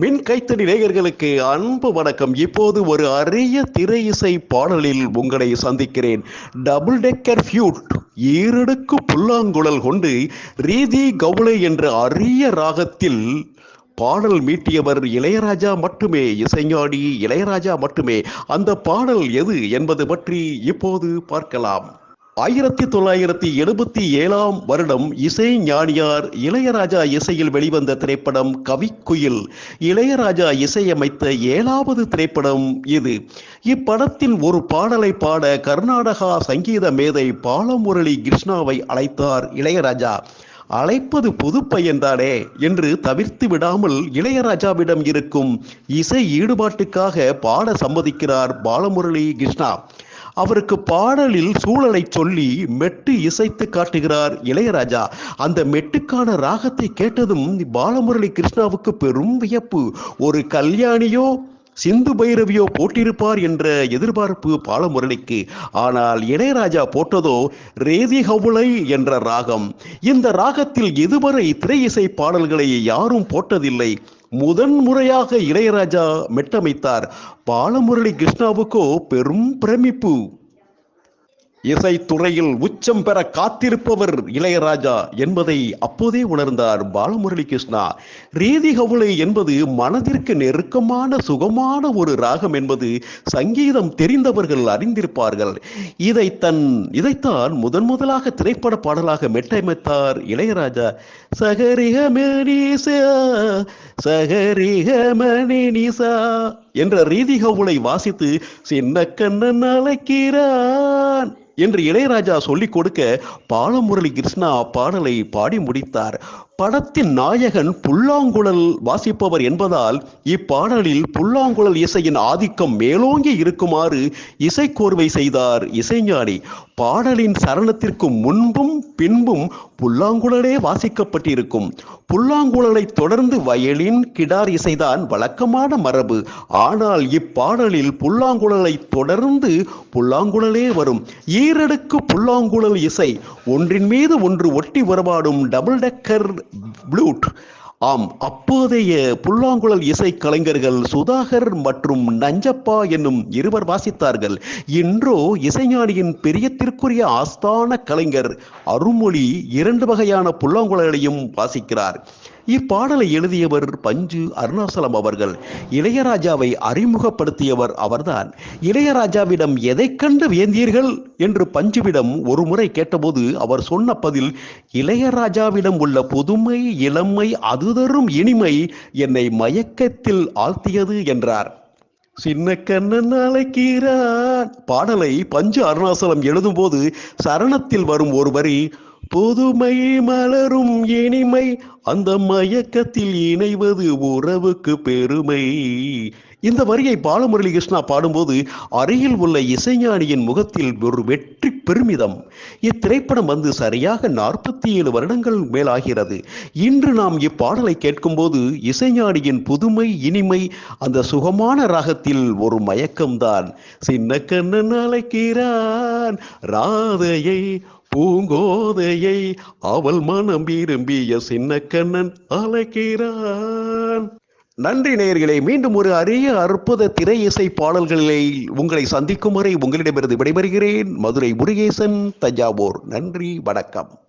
மின் கைத்தடி நேயர்களுக்கு அன்பு வணக்கம். இப்போது ஒரு அரிய திரை இசை பாடலில் உங்களை சந்திக்கிறேன். டபுள் டெக்கர் ஃபியூட் ஈரடுக்கு புல்லாங்குழல் கொண்டு ரீதி கவுளை என்ற அரிய ராகத்தில் பாடல் மீட்டியவர் இளையராஜா மட்டுமே இசைஞாடி இளையராஜா மட்டுமே. அந்த பாடல் எது என்பது பற்றி இப்போது பார்க்கலாம். ஆயிரத்தி தொள்ளாயிரத்தி எழுபத்தி ஏழாம் வருடம் இசை ஞானியார் இளையராஜா இசையில் வெளிவந்த திரைப்படம் கவிக்குயில். இளையராஜா இசையமைத்த ஏழாவது திரைப்படம் இது. இப்படத்தின் ஒரு பாடலை பாட கர்நாடகா சங்கீத மேதை பாலமுரளி கிருஷ்ணாவை அழைத்தார் இளையராஜா. அழைப்பது புது பையன்தானே என்று தவிர்த்து விடாமல் இளையராஜாவிடம் இருக்கும் இசை ஈடுபாட்டுக்காக பாட சம்மதிக்கிறார் பாலமுரளி கிருஷ்ணா. அவருக்கு பாடலில் சூழலை சொல்லி மெட்டு இசைத்து காட்டுகிறார் இளையராஜா. அந்த மெட்டுக்கான ராகத்தை கேட்டதும் பாலமுரளி கிருஷ்ணாவுக்கு பெரும் வியப்பு. ஒரு கல்யாணியோ சிந்து பைரவியோ போட்டிருப்பார் என்ற எதிர்பார்ப்பு பாலமுரளிக்கு. ஆனால் இளையராஜா போட்டதோ ரேதி ஹவுளை என்ற ராகம். இந்த ராகத்தில் இதுவரை திரை இசை பாடல்களை யாரும் போட்டதில்லை. முதன் முறையாக இளையராஜா மெட்டமைத்தார். பாலமுரளி கிருஷ்ணாவுக்கோ பெரும் பிரமிப்பு. இசைத்துறையில் உச்சம் பெற காத்திருப்பவர் இளையராஜா என்பதை அப்போதே உணர்ந்தார் பாலமுரளி கிருஷ்ணா ரீதி கவுளை என்பது மனதிற்கு நெருக்கமான சுகமான ஒரு ராகம் என்பது சங்கீதம் தெரிந்தவர்கள் அறிந்திருப்பார்கள். இதை தன் இதைத்தான் முதன் முதலாக திரைப்பட பாடலாக மெட்டமைத்தார் இளையராஜா. சகரிக மணிசா சகரிக மணிசா என்ற ரீதிகவுளை வாசித்து சின்ன கண்ணன் அழைக்கிறான் என்று இளையராஜா சொல்லிக் கொடுக்க பாலமுரளி கிருஷ்ணா பாடலை பாடி முடித்தார். படத்தின் நாயகன் புல்லாங்குழல் வாசிப்பவர் என்பதால் இப்பாடலில் புல்லாங்குழல் இசையின் ஆதிக்கம் மேலோங்கி இருக்குமாறு இசைக்கோர்வை செய்தார் இசைஞானி. பாடலின் சரணத்திற்கு முன்பும் பின்பும் புல்லாங்குழலே வாசிக்கப்பட்டிருக்கும். புல்லாங்குழலை தொடர்ந்து வயலின் கிடார் இசைதான் வழக்கமான மரபு. ஆனால் இப்பாடலில் புல்லாங்குழலை தொடர்ந்து புல்லாங்குழலே வரும். ஈரடுக்கு புல்லாங்குழல் இசை. ஒன்றின் மீது ஒன்று ஒட்டி உறவாடும் டபுள் டெக்கர் ப்ளூட் ஆம் அப்போதைய புல்லாங்குழல் இசை கலைஞர்கள் சுதாகர் மற்றும் நஞ்சப்பா என்னும் இருவர் வாசித்தார்கள். இன்றோ இசைஞானியின் பெரியத்திற்குரிய ஆஸ்தான கலைஞர் அருள்மொழி இரண்டு வகையான புல்லாங்குழலையும் வாசிக்கிறார். இப்பாடலை எழுதியவர் பஞ்சு அருணாசலம் அவர்கள். இளையராஜாவை அறிமுகப்படுத்தியவர் அவர்தான். இளையராஜாவிடம் எதை கண்டு வியந்தீர்கள் என்று பஞ்சுவிடம் ஒரு முறை கேட்டபோது அவர் சொன்ன பதில் இளையராஜாவிடம் உள்ள புதுமை இளமை அது தரும் இனிமை என்னை மயக்கத்தில் ஆழ்த்தியது என்றார். சின்ன கண்ணன் அழைக்கிறான் பாடலை பஞ்சு அருணாசலம் எழுதும்போது சரணத்தில் வரும் ஒரு வரி புதுமை மலரும் இனிமை அந்த மயக்கத்தில் இணைவது உறவுக்கு பெருமை. இந்த வரியை பாலமுரளி கிருஷ்ணா பாடும்போது அருகில் உள்ள இசைஞானியின் முகத்தில் ஒரு வெற்றி பெருமிதம். இத்திரைப்படம் வந்து சரியாக நாற்பத்தி ஏழு வருடங்கள் மேலாகிறது. இன்று நாம் இப்பாடலை கேட்கும்போது இசைஞானியின் புதுமை இனிமை அந்த சுகமான ராகத்தில் ஒரு மயக்கம்தான். சின்ன கண்ணன் அழைக்கிறான் ராதையை பூங்கோதையை அவள் மனம் விரும்பிய சின்ன கண்ணன் அழைக்கிறான். நன்றி நேயர்களே மீண்டும் ஒரு அரிய அற்புத திரை இசை பாடல்களை உங்களை சந்திக்கும் வரை உங்களிடமிருந்து விடைபெறுகிறேன். மதுரை முருகேசன் தஞ்சாவூர். நன்றி வணக்கம்.